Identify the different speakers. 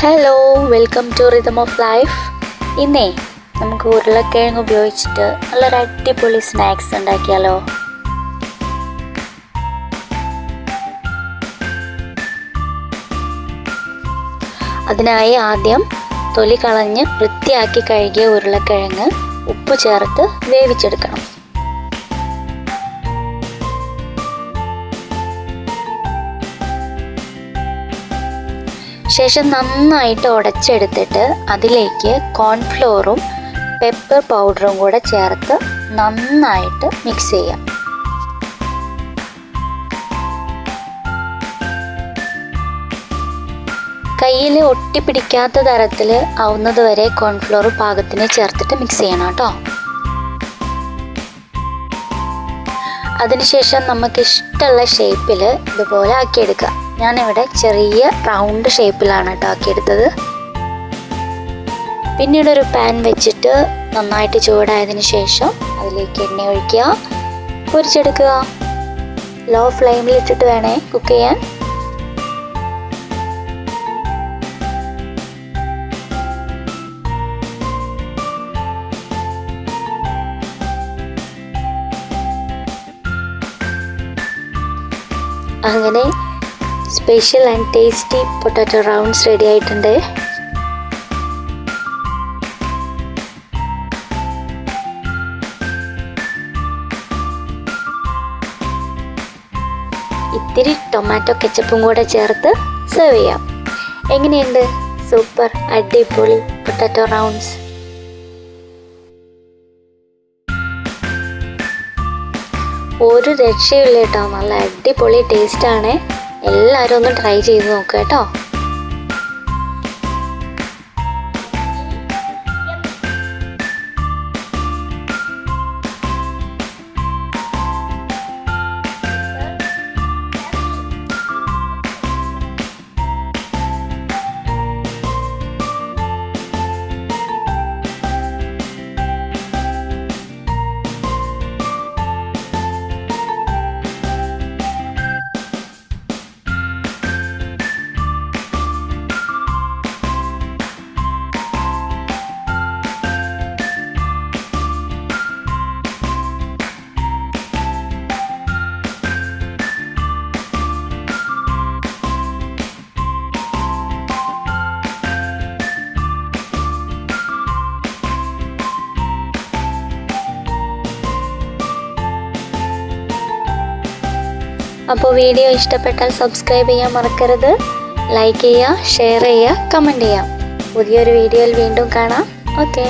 Speaker 1: Hello welcome to rhythm of life ഇന്നേ നമുക്ക് ഉരുളക്കിഴങ്ങ് ഉപയോഗിച്ചിട്ട് നല്ലൊരു അടിപൊളി സ്നാക്സ് ഉണ്ടാക്കിയാലോ? അതിനായി ആദ്യം തൊലി കളഞ്ഞ് വൃത്തിയാക്കി കഴുകിയ ഉരുളക്കിഴങ്ങ് ഉപ്പ് ചേർത്ത് വേവിച്ചെടുക്കണം. ശേഷം നന്നായിട്ട് ഉടച്ചെടുത്തിട്ട് അതിലേക്ക് കോൺഫ്ലോറും പെപ്പർ പൗഡറും കൂടെ ചേർത്ത് നന്നായിട്ട് മിക്സ് ചെയ്യാം. കയ്യിൽ ഒട്ടിപ്പിടിക്കാത്ത തരത്തിൽ ആവുന്നത് വരെ കോൺഫ്ലോർ പാകത്തിന് ചേർത്തിട്ട് മിക്സ് ചെയ്യണം കേട്ടോ. അതിനുശേഷം നമുക്ക് ഇഷ്ടമുള്ള ഷേപ്പിൽ ഇതുപോലെ ആക്കിയെടുക്കാം. ഞാനിവിടെ ചെറിയ റൗണ്ട് ഷേപ്പിലാണ് കേട്ടോ ആക്കിയെടുത്തത്. പിന്നീട് ഒരു പാൻ വെച്ചിട്ട് നന്നായിട്ട് ചൂടായതിനു ശേഷം അതിലേക്ക് എണ്ണ ഒഴിക്കുക. പൊരിച്ചെടുക്കുക. ലോ ഫ്ലെയിമിൽ ഇട്ടിട്ട് വേണേ കുക്ക് ചെയ്യാൻ. അങ്ങനെ special and tasty potato rounds ready ആയിട്ടുണ്ട്. ഇത്തിരി ടൊമാറ്റോ കെച്ചപ്പും കൂടെ ചേർത്ത് സെർവ് ചെയ്യാം. എങ്ങനെയുണ്ട്? സൂപ്പർ അടിപൊളി പൊട്ടാറ്റോ റൗണ്ട്സ്. ഒരു രക്ഷയില്ല കേട്ടോ. നല്ല അടിപൊളി ടേസ്റ്റാണ് എല്ലാവരും ഒന്ന് ട്രൈ ചെയ്ത് നോക്കുക കേട്ടോ. അപ്പോൾ വീഡിയോ ഇഷ്ടപ്പെട്ടാൽ സബ്സ്ക്രൈബ് ചെയ്യാൻ മറക്കരുത്. ലൈക്ക് ചെയ്യുക ഷെയർ ചെയ്യുക കമന്റ് ചെയ്യുക. പുതിയൊരു വീഡിയോയിൽ വീണ്ടും കാണാം. ഓക്കേ